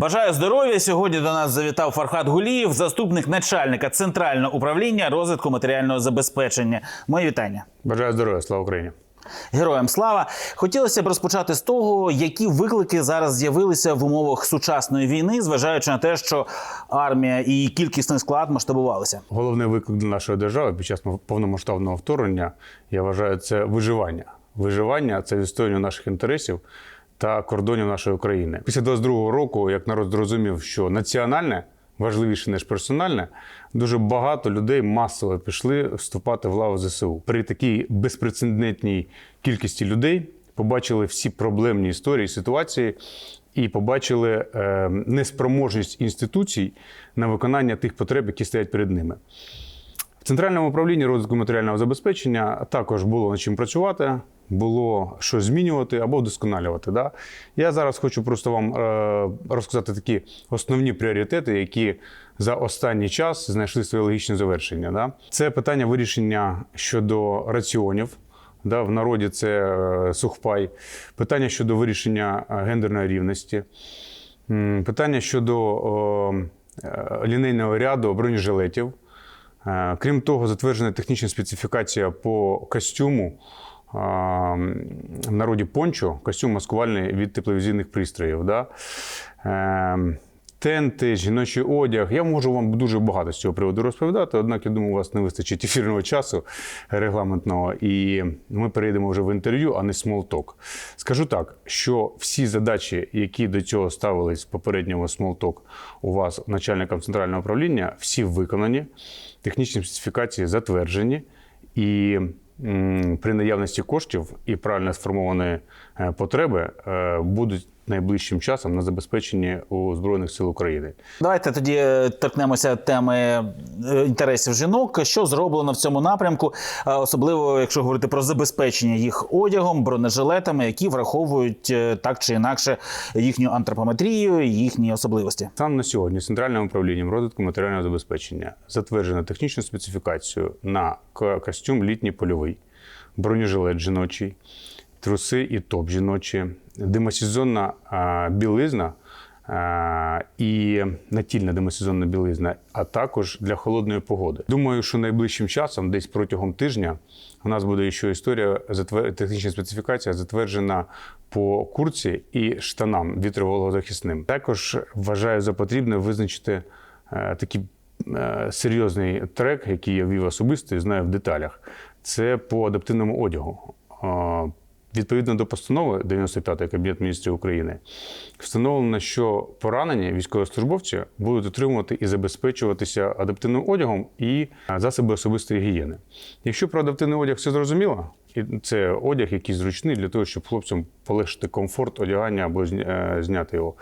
Бажаю здоров'я. Сьогодні до нас завітав Фархат Гулієв, заступник начальника центрального управління розвитку матеріального забезпечення. Мої вітання. Бажаю здоров'я, слава Україні. Героям слава! Хотілося б розпочати з того, які виклики зараз з'явилися в умовах сучасної війни, зважаючи на те, що армія і кількісний склад масштабувалися. Головний виклик для нашої держави під час повномасштабного вторгнення, я вважаю, це виживання. Виживання це відстоювання наших інтересів та кордонів нашої країни. Після 22-го року, як народ зрозумів, що національне важливіше ніж персональне, дуже багато людей масово пішли вступати в лаву ЗСУ. При такій безпрецедентній кількості людей побачили всі проблемні історії, ситуації. І побачили е, неспроможність інституцій на виконання тих потреб, які стоять перед ними. В центральному управлінні розвитку матеріального забезпечення також було над чим працювати, було що змінювати або вдосконалювати. Да? Я зараз хочу просто вам е, розказати такі основні пріоритети, які за останній час знайшли своє логічне завершення. Да? Це питання вирішення щодо раціонів. Да, в народі це е, сухпай, питання щодо вирішення е, гендерної рівності, питання щодо лінейного ряду бронежилетів. Е, Крім того, затверджена технічна специфікація по костюму е, в народі пончо, костюм маскувальний від тепловізійних пристроїв. Да? Тенти, жіночий одяг. Я можу вам дуже багато з цього приводу розповідати, однак я думаю, у вас не вистачить ефірного часу регламентного, і ми перейдемо вже в інтерв'ю, а не смолток. Скажу так, що всі задачі, які до цього ставились в попередньому смолток у вас начальником центрального управління, всі виконані, технічні специфікації затверджені. І при наявності коштів і правильно сформованої е, потреби е, будуть найближчим часом на забезпеченні у Збройних сил України. Давайте тоді е, торкнемося теми е, інтересів жінок. Що зроблено в цьому напрямку, е, особливо якщо говорити про забезпечення їх одягом, бронежилетами, які враховують так чи інакше їхню антропометрію, їхні особливості. Саме на сьогодні центральним управлінням розвитку матеріального забезпечення затверджено технічну специфікацію на костюм літній польовий, бронежилет жіночий, труси і топ жіночі, демосезонна білизна. І натільна демосезонна білизна, а також для холодної погоди. Думаю, що найближчим часом, десь протягом тижня, у нас буде ще історія технічна специфікація затверджена по курці і штанам вітровологозахисним. Також вважаю за потрібне визначити е, такий е, серйозний трек, який я вів особисто і знаю в деталях. Це по адаптивному одягу. Відповідно до постанови 95-ї Кабінету міністрів України, встановлено, що поранені військовослужбовці будуть отримувати і забезпечуватися адаптивним одягом і е, засоби особистої гігієни. Якщо про адаптивний одяг все зрозуміло, і це одяг, який зручний для того, щоб хлопцям полегшити комфорт одягання або е, зняти його.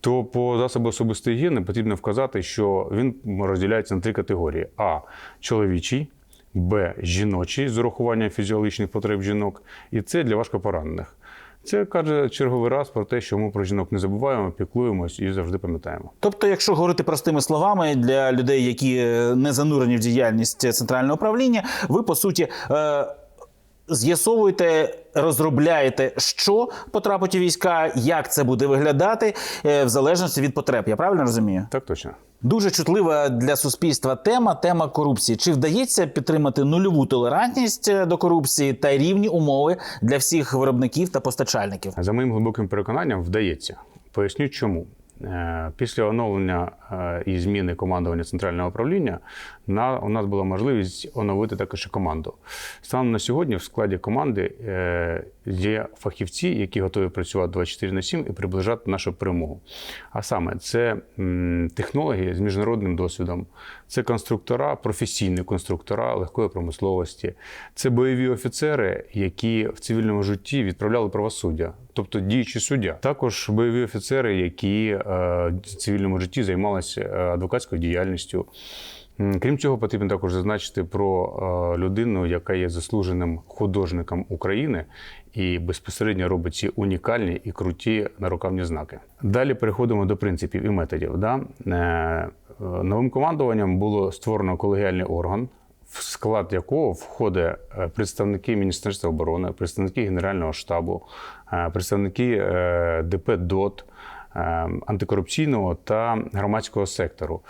То по засобу особистої гігієни потрібно вказати, що він розділяється на три категорії: а чоловічий, Б жіночий з урахуванням фізіологічних потреб жінок, і це для важкопоранених. Це каже черговий раз про те, що ми про жінок не забуваємо, піклуємось і завжди пам'ятаємо. Тобто, якщо говорити простими словами для людей, які е, не занурені в діяльність центрального управління, ви по суті. Е- З'ясовуєте, розробляєте, що потрапить у війська, як це буде виглядати, е, в залежності від потреб. Я правильно розумію? Так точно. Дуже чутлива для суспільства тема тема корупції. Чи вдається підтримати нульову толерантність е, до корупції та рівні умови для всіх виробників та постачальників? За моїм глибоким переконанням, вдається. Поясню, чому. Е, Після оновлення е, і зміни командування центрального управління на, у нас була можливість оновити також і команду. Станом на сьогодні в складі команди е, є фахівці, які готові працювати 24 на 7 і приближати нашу перемогу. А саме це технології з міжнародним досвідом, це конструктора, професійні конструктора легкої промисловості, це бойові офіцери, які в цивільному житті відправляли правосуддя, тобто діючий суддя. Також бойові офіцери, які е, в цивільному житті займалися е, адвокатською діяльністю. Крім цього, потрібно також зазначити про е, людину, яка є заслуженим художником України і безпосередньо робить ці унікальні і круті нарукавні знаки. Далі переходимо до принципів і методів. Да? Новим командуванням було створено колегіальний орган, в склад якого входять е, представники Міністерства оборони, представники Генерального штабу, е, представники е, ДП ДОТ, антикорупційного та громадського сектору.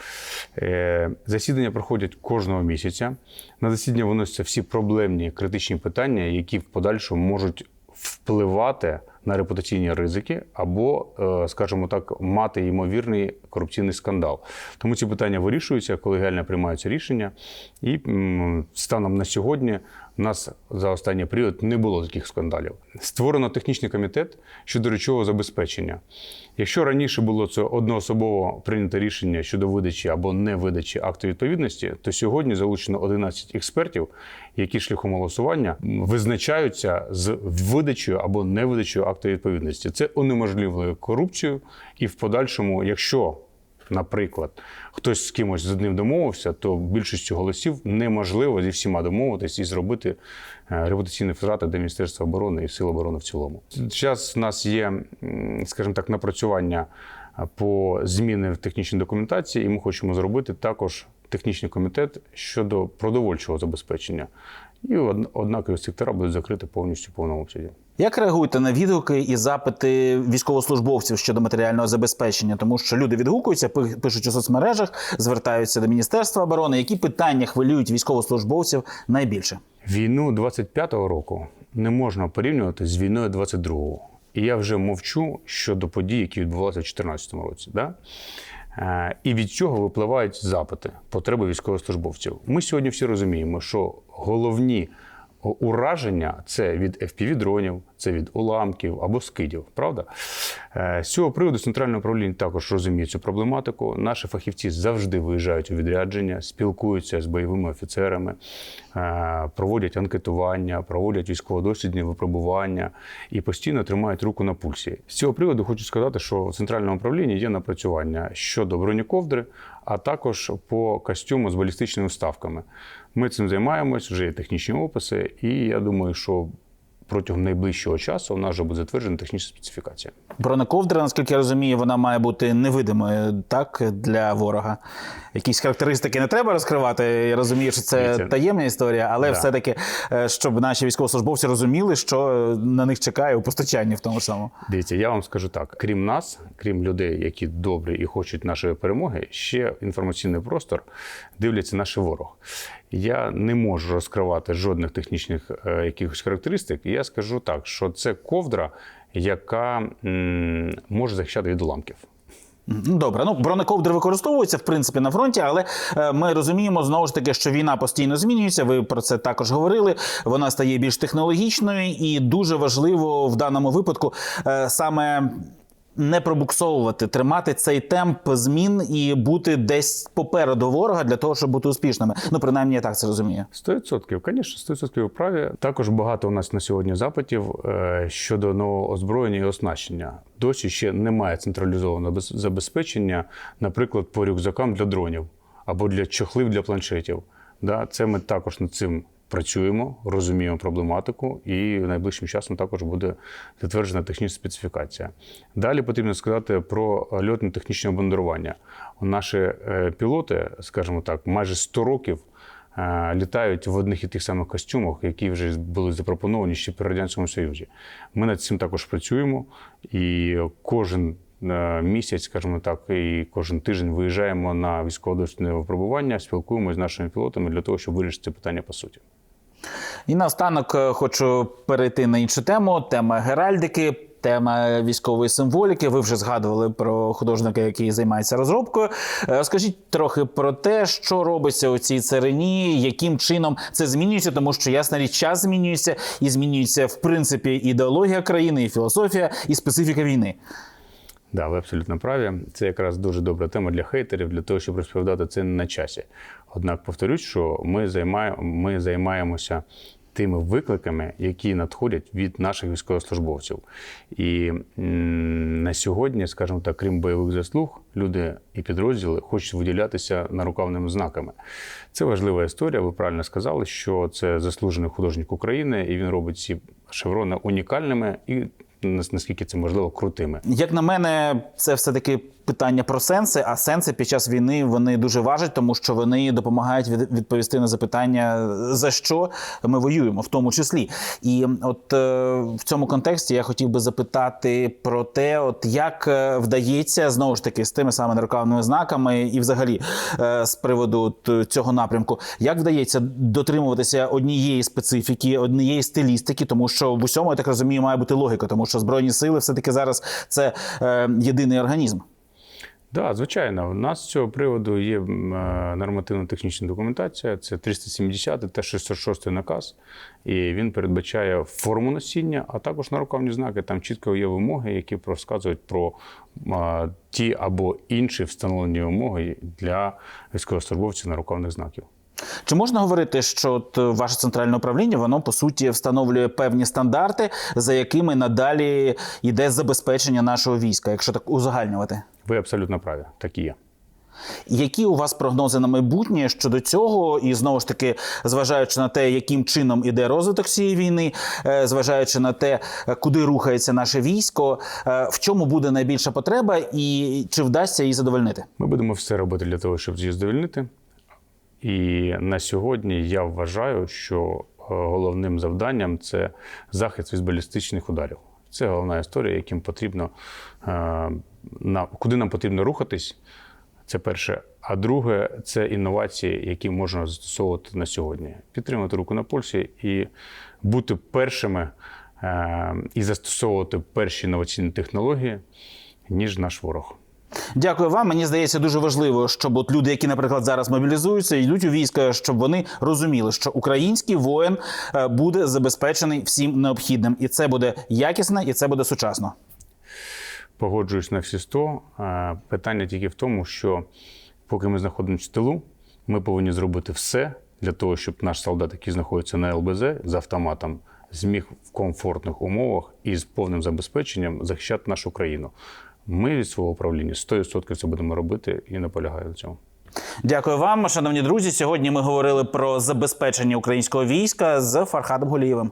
Засідання проходять кожного місяця. На засідання виносяться всі проблемні критичні питання, які в подальшому можуть впливати на репутаційні ризики або, е, скажімо так, мати ймовірний корупційний скандал. Тому ці питання вирішуються, колегіально приймаються рішення. І станом на сьогодні у нас за останній період не було таких скандалів. Створено технічний комітет щодо речового забезпечення. Якщо раніше було це одноособово прийнято рішення щодо видачі або невидачі акту відповідності, то сьогодні залучено 11 експертів, які шляхом голосування визначаються з видачею або невидачею акту відповідності. Це унеможливлює корупцію, і в подальшому, якщо Наприклад, хтось з кимось з одним домовився, то більшістю голосів неможливо зі всіма домовитись і зробити е, репутаційні втрати для Міністерства оборони і Сил оборони в цілому. Зараз у нас є, скажімо так, напрацювання е, по зміни в технічній документації, і ми хочемо зробити також технічний комітет щодо продовольчого забезпечення. І од- однакові сектора будуть закриті повністю в повному обсязі. Як реагуєте на відгуки і запити військовослужбовців щодо матеріального забезпечення? Тому що люди відгукуються, пишуть у соцмережах, звертаються до Міністерства оборони. Які питання хвилюють військовослужбовців найбільше? Війну 25-го року не можна порівнювати з війною 22-го. І я вже мовчу щодо подій, які відбувалися в 2014 році. Да? Е, І від цього випливають запити, потреби військовослужбовців. Ми сьогодні всі розуміємо, що головні ураження це від FPV-дронів, це від уламків або скидів. Правда? Е, З цього приводу центральне управління також розуміє цю проблематику. Наші фахівці завжди виїжджають у відрядження, спілкуються з бойовими офіцерами, е, проводять анкетування, проводять військово-дослідні випробування і постійно тримають руку на пульсі. З цього приводу хочу сказати, що в центральному управлінні є напрацювання щодо бронековдри, а також по костюму з балістичними вставками. Ми цим займаємось, вже є технічні описи, і я думаю, що протягом найближчого часу у нас вже буде затверджена технічна специфікація. Бронековдра, наскільки я розумію, вона має бути невидимою так для ворога. Якісь характеристики не треба розкривати. Я розумію, що це таємна історія, але Да. все-таки, е, щоб наші військовослужбовці розуміли, що е, на них чекає у постачанні в тому самому. Дивіться, я вам скажу так: крім нас, крім людей, які добрі і хочуть нашої перемоги, ще інформаційний простор дивляться наш ворог. Я не можу розкривати жодних технічних е, якихось характеристик. Я скажу так, що це ковдра, яка м, може захищати від уламків. Добре, ну бронековдри використовуються в принципі на фронті, але е, ми розуміємо знову ж таки, що війна постійно змінюється. Ви про це також говорили. Вона стає більш технологічною, і дуже важливо в даному випадку е, саме. Не пробуксовувати, тримати цей темп змін і бути десь попереду ворога для того, щоб бути успішними. Ну, принаймні, я так це розумію. 100%, звісно, 100% праві. Також багато у нас на сьогодні запитів е, щодо нового озброєння і оснащення. Досі ще немає централізованого забезпечення, наприклад, по рюкзакам для дронів або для чохлів для планшетів. Да, це ми також над цим працюємо, розуміємо проблематику, і найближчим часом також буде затверджена технічна специфікація. Далі потрібно сказати про льотне технічне обмундирування. Наші е, пілоти, скажімо так, майже 100 років е, літають в одних і тих самих костюмах, які вже були запропоновані ще при Радянському Союзі. Ми над цим також працюємо, і кожен е, місяць, скажімо так, і кожен тиждень виїжджаємо на військово-дослідне випробування, спілкуємося з нашими пілотами для того, щоб вирішити питання по суті. І наостанок е, хочу перейти на іншу тему: тема геральдики. Тема військової символіки. Ви вже згадували про художника, який займається розробкою. Е, Розкажіть трохи про те, що робиться у цій царині, яким чином це змінюється, тому що ясна річ, час змінюється, і змінюється в принципі ідеологія країни, і філософія, і специфіка війни. Да, ви абсолютно праві. Це якраз дуже добра тема для хейтерів, для того, щоб розповідати це на часі. Однак повторюсь, що ми, займаємо, ми займаємося тими викликами, які надходять від наших військовослужбовців. І на сьогодні, скажімо так, крім бойових заслуг, люди і підрозділи хочуть виділятися нарукавними знаками. Це важлива історія. Ви правильно сказали, що це заслужений художник України, і він робить ці шеврони унікальними і нас- наскільки це можливо крутими. Як на мене, це все-таки питання про сенси. А сенси під час війни вони дуже важать, тому що вони допомагають від- відповісти на запитання, за що ми воюємо, в тому числі. І от е, в цьому контексті я хотів би запитати про те, от як е, вдається знову ж таки з тими самими рекламними знаками, і взагалі е, з приводу цього напрямку, як вдається дотримуватися однієї специфіки, однієї стилістики, тому що в усьому я так розумію, має бути логіка, тому що збройні сили все таки зараз це єдиний організм. Так, звичайно, у нас з цього приводу є е, нормативно-технічна документація, це 370 та 606 наказ, і він передбачає форму носіння, а також нарукавні знаки. Там чітко є вимоги, які розказують про ті або інші встановлені вимоги для військовослужбовців нарукавних знаків. Чи можна говорити, що от ваше центральне управління воно по суті встановлює певні стандарти, за якими надалі йде забезпечення нашого війська, якщо так узагальнювати? Ви абсолютно праві, так і є. Які у вас прогнози на майбутнє щодо цього? І знову ж таки, зважаючи на те, яким чином іде розвиток цієї війни, е, зважаючи на те, е, куди рухається наше військо, е, в чому буде найбільша потреба, і чи вдасться її задовольнити? Ми будемо все робити для того, щоб її задовольнити. І на сьогодні я вважаю, що головним завданням це захист від балістичних ударів. Це головна історія, яким потрібно куди нам потрібно рухатись. Це перше. А друге, це інновації, які можна застосовувати на сьогодні. Підтримати руку на пульсі і бути першими е, і застосовувати перші інноваційні технології, ніж наш ворог. Дякую вам. Мені здається, дуже важливо, щоб от люди, які, наприклад, зараз мобілізуються, йдуть у війська, щоб вони розуміли, що український воїн е, буде забезпечений всім необхідним, і це буде якісно, і це буде сучасно. Погоджуюсь на всі 100. Е, Питання тільки в тому, що поки ми знаходимося в тилу, ми повинні зробити все для того, щоб наш солдат, який знаходиться на ЛБЗ з автоматом, зміг в комфортних умовах і з повним забезпеченням захищати нашу країну. Ми від свого управління 100% це будемо робити і наполягаю на цьому. Дякую вам, шановні друзі. Сьогодні ми говорили про забезпечення українського війська з Фархадом Голієвим.